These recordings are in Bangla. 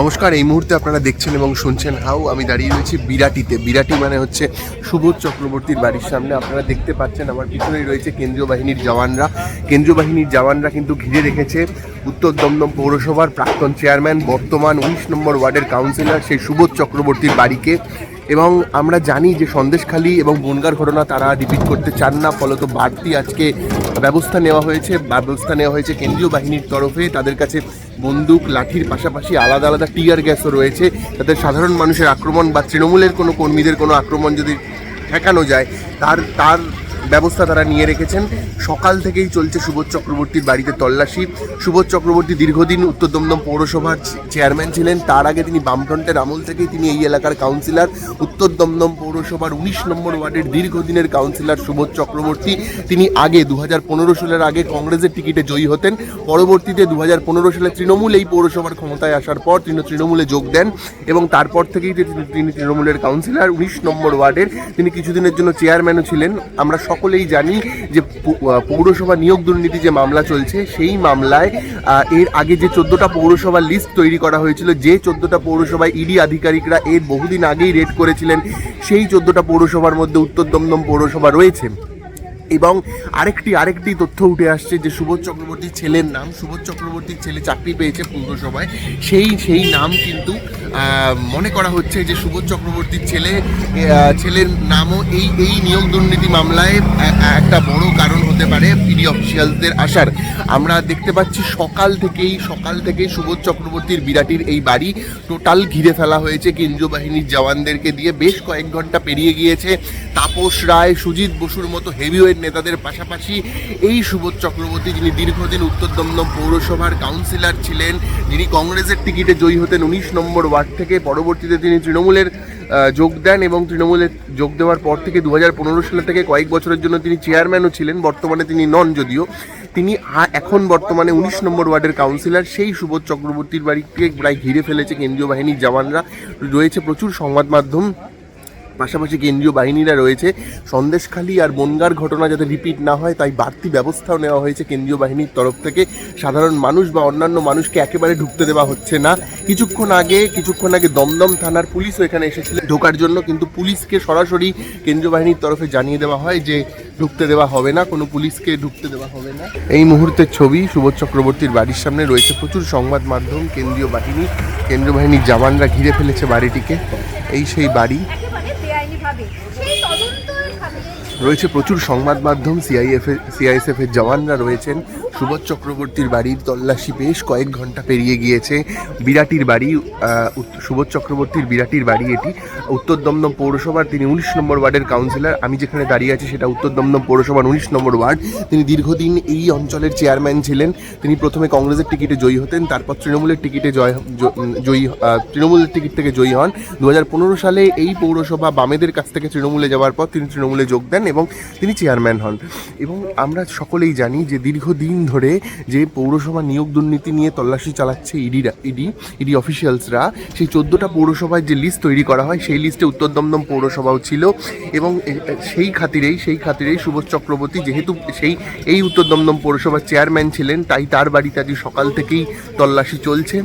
নমস্কার, এই মুহূর্তে আপনারা দেখছেন এবং শুনছেন হাউ আমি দাঁড়িয়ে রয়েছি বিরাটিতে। বিরাটি মানে হচ্ছে সুবোধ চক্রবর্তীর বাড়ির সামনে। আপনারা দেখতে পাচ্ছেন আমার পিছনেই রয়েছে কেন্দ্রীয় বাহিনীর জওয়ানরা। কেন্দ্রীয় বাহিনীর জওয়ানরা কিন্তু ঘিরে রেখেছে উত্তর দমদম পৌরসভার প্রাক্তন চেয়ারম্যান, বর্তমান উনিশ নম্বর ওয়ার্ডের কাউন্সিলর সেই সুবোধ চক্রবর্তীর বাড়িকে। এবং আমরা জানি যে সন্দেশখালী এবং বনগার ঘটনা তারা রিপিট করতে চান না, ফলত বাড়তি আজকে ব্যবস্থা নেওয়া হয়েছে, ব্যবস্থা নেওয়া হয়েছে কেন্দ্রীয় বাহিনীর তরফে। তাদের কাছে বন্দুক, লাঠির পাশাপাশি আলাদা আলাদা টিয়ার গ্যাসও রয়েছে। তাদের সাধারণ মানুষের আক্রমণ বা তৃণমূলের কোনো কর্মীদের কোনো আক্রমণ যদি ঠেকানো যায়, তার তার ব্যবস্থা তারা নিয়ে রেখেছেন। সকাল থেকেই চলছে সুবোধ চক্রবর্তীর বাড়িতে তল্লাশি। সুবোধ চক্রবর্তী দীর্ঘদিন উত্তর দমদম পৌরসভার চেয়ারম্যান ছিলেন। তার আগে তিনি বামফ্রন্টের আমল থেকেই তিনি এই এলাকার কাউন্সিলর। উত্তর দমদম পৌরসভার উনিশ নম্বর ওয়ার্ডের দীর্ঘদিনের কাউন্সিলর সুবোধ চক্রবর্তী। তিনি আগে দু হাজার পনেরো সালের আগে কংগ্রেসের টিকিটে জয়ী হতেন। পরবর্তীতে দু হাজার পনেরো সালে তৃণমূল এই পৌরসভার ক্ষমতায় আসার পর তিনি তৃণমূলে যোগ দেন এবং তারপর থেকেই তিনি- তৃণমূলের কাউন্সিলর। উনিশ নম্বর ওয়ার্ডের তিনি কিছুদিনের জন্য চেয়ারম্যানও ছিলেন। আমরা সকলেই জানি যে পৌরসভা নিয়োগ দুর্নীতি যে মামলা চলছে, সেই মামলায় এর আগে যে চোদ্দোটা পৌরসভার লিস্ট তৈরি করা হয়েছিল, যে চোদ্দোটা পৌরসভায় ইডি আধিকারিকরা এর বহুদিন আগেই রেড করেছিলেন, সেই চোদ্দোটা পৌরসভার মধ্যে উত্তর দমদম পৌরসভা রয়েছে। এবং আরেকটি আরেকটি তথ্য উঠে আসছে যে সুবোধ চক্রবর্তীর ছেলের নাম, সুবোধ চক্রবর্তীর ছেলে চাকরি পেয়েছে পৌরসভায়, সেই সেই নাম কিন্তু মনে করা হচ্ছে যে সুবোধ চক্রবর্তীর ছেলে ছেলের নামও এই এই নিয়োগ দুর্নীতি মামলায় একটা বড় কারণ হতে পারে পিডি অফিসিয়ালদের আসার। আমরা দেখতে পাচ্ছি সকাল থেকেই সকাল থেকেই সুবোধ চক্রবর্তীর বিরাটির এই বাড়ি টোটাল ঘিরে ফেলা হয়েছে। কেন্দ্রীয় বাহিনীর জওয়ানদেরকে দিয়ে বেশ কয়েক ঘণ্টা পেরিয়ে গিয়েছে। তাপস রায়, সুজিত বসুর মতো হেভিওয়েট নেতাদের পাশাপাশি এই সুবোধ চক্রবর্তী, যিনি দীর্ঘদিন উত্তর দমদম পৌরসভার কাউন্সিলর ছিলেন, যিনি কংগ্রেসের টিকিটে জয়ী হতেন উনিশ নম্বর ওয়ার্ড থেকে পরবর্তীতে তিনি তৃণমূলের যোগ দেন এবং তৃণমূলে যোগ দেওয়ার পর থেকে দু হাজার পনেরো সালে থেকে কয়েক বছরের জন্য তিনি চেয়ারম্যানও ছিলেন, বর্তমানে তিনি নন যদিও। তিনি এখন বর্তমানে উনিশ নম্বর ওয়ার্ডের কাউন্সিলর, সেই সুবোধ চক্রবর্তীর বাড়িকে প্রায় ঘিরে ফেলেছে কেন্দ্রীয় বাহিনীর জওয়ানরা। রয়েছে প্রচুর সংবাদ মাধ্যম। পাশাপাশি কেন্দ্রীয় বাহিনীরা রয়েছে। সন্দেশখালী আর বনগার ঘটনা যাতে রিপিট না হয়, তাই বাড়তি ব্যবস্থাও নেওয়া হয়েছে কেন্দ্রীয় বাহিনীর তরফ থেকে। সাধারণ মানুষ বা অন্যান্য মানুষকে একেবারে ঢুকতে দেওয়া হচ্ছে না। কিছুক্ষণ আগে কিছুক্ষণ আগে দমদম থানার পুলিশও এখানে এসেছিলেন ঢোকার জন্য, কিন্তু পুলিশকে সরাসরি কেন্দ্রীয় বাহিনীর তরফে জানিয়ে দেওয়া হয় যে ঢুকতে দেওয়া হবে না, কোনো পুলিশকে ঢুকতে দেওয়া হবে না। এই মুহূর্তের ছবি সুবোধ চক্রবর্তীর বাড়ির সামনে রয়েছে প্রচুর সংবাদ মাধ্যম, কেন্দ্রীয় বাহিনী কেন্দ্রীয় বাহিনীর জওয়ানরা ঘিরে ফেলেছে বাড়িটিকে। এই সেই বাড়ি একেবারে বেআইনিভাবে সেই তদন্তের খাতিরে রয়েছে প্রচুর সংবাদ মাধ্যম সিআইএফ সিআইএসএফ এর জওয়ানরা রয়েছেন। সুবোধ চক্রবর্তীর বাড়ির তল্লাশি বেশ কয়েক ঘণ্টা পেরিয়ে গিয়েছে। বিরাটির বাড়ি সুবোধ চক্রবর্তীর বিরাটির বাড়ি এটি। উত্তর দমদম পৌরসভার তিনি উনিশ নম্বর ওয়ার্ডের কাউন্সিলর। আমি যেখানে দাঁড়িয়ে আছি সেটা উত্তর দমদম পৌরসভার উনিশ নম্বর ওয়ার্ড। তিনি দীর্ঘদিন এই অঞ্চলের চেয়ারম্যান ছিলেন। তিনি প্রথমে কংগ্রেসের টিকিটে জয়ী হতেন, তারপর তৃণমূলের টিকিটে জয় জয়ী তৃণমূলের টিকিট থেকে জয়ী হন। দু হাজার পনেরো সালে এই পৌরসভা বামেদের কাছ থেকে তৃণমূলে যাওয়ার পর তিনি তৃণমূলে যোগ দেন এবং তিনি চেয়ারম্যান হন। এবং আমরা সকলেই জানি যে দীর্ঘদিন ধরে যে পৌরসভা নিয়োগ দুর্নীতি নিয়ে তল্লাশি চালাচ্ছে ইডিরা, ইডি ইডি অফিসিয়ালসরা, সেই চোদ্দোটা পৌরসভায় যে লিস্ট তৈরি করা হয়, সেই লিস্টে উত্তর দমদম পৌরসভাও ছিল এবং সেই খাতিরেই সেই খাতিরেই সুবোধ চক্রবর্তী যেহেতু সেই, এই উত্তর দমদম পৌরসভার চেয়ারম্যান ছিলেন, তাই তার বাড়িতে আজ সকাল থেকেই তল্লাশি চলছে।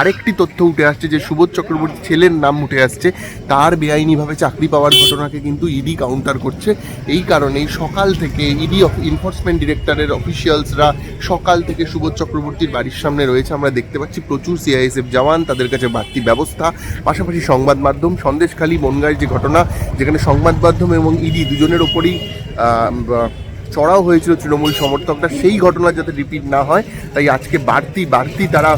আরেকটি তথ্য উঠে আসছে যে সুবোধ চক্রবর্তী ছেলের নাম উঠে আসছে, তার বেআইনিভাবে চাকরি পাওয়ার ঘটনাকে কিন্তু ইডি কাউন্টার করছে। এই কারণেই সকাল থেকে ইডি এনফোর্সমেন্ট ডিরেক্টরের অফিসিয়ালসরা সকাল থেকে সুবোধ চক্রবর্তীর বাড়ির সামনে রয়েছে। আমরা দেখতে পাচ্ছি প্রচুর সিআইএসএফ জওয়ান, তাদের কাছে বাড়তি ব্যবস্থা। পাশাপাশি সংবাদ মাধ্যম, সন্দেশখালী, বনগাঁয়ের যে ঘটনা, যেখানে সংবাদ মাধ্যম এবং ইডি দুজনের ওপরই চড়াও হয়েছিল তৃণমূল সমর্থকরা। সেই ঘটনা যাতে রিপিট না হয়, তাই আজকে বাড়তি বাড়তি তারা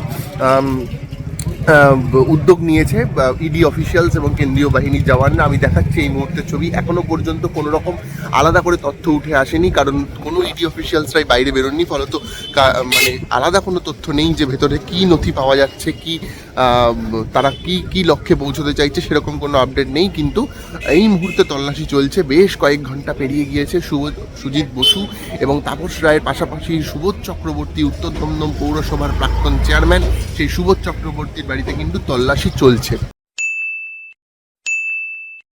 উদ্যোগ নিয়েছে ইডি অফিসিয়ালস এবং কেন্দ্রীয় বাহিনীর জওয়ানরা। আমি দেখাচ্ছি এই মুহূর্তের ছবি। এখনও পর্যন্ত কোনো রকম আলাদা করে তথ্য উঠে আসেনি, কারণ কোনো ইডি অফিসিয়ালসরাই বাইরে বেরোননি। ফলত মানে আলাদা কোনো তথ্য নেই যে ভেতরে কি নথি পাওয়া যাচ্ছে, কি তারা কি কি লক্ষ্যে পৌঁছতে চাইছে, সেরকম কোনো আপডেট নেই। কিন্তু এই মুহূর্তে তল্লাশি চলছে। বেশ কয়েক ঘণ্টা পেরিয়ে গিয়েছে সুবোধ সুজিত বসু এবং তাপস রায়ের পাশাপাশি সুবোধ চক্রবর্তী, উত্তর দমদম পৌরসভার প্রাক্তন চেয়ারম্যান সেই সুবোধ চক্রবর্তীর বাড়িতে কিন্তু তল্লাশি চলছে।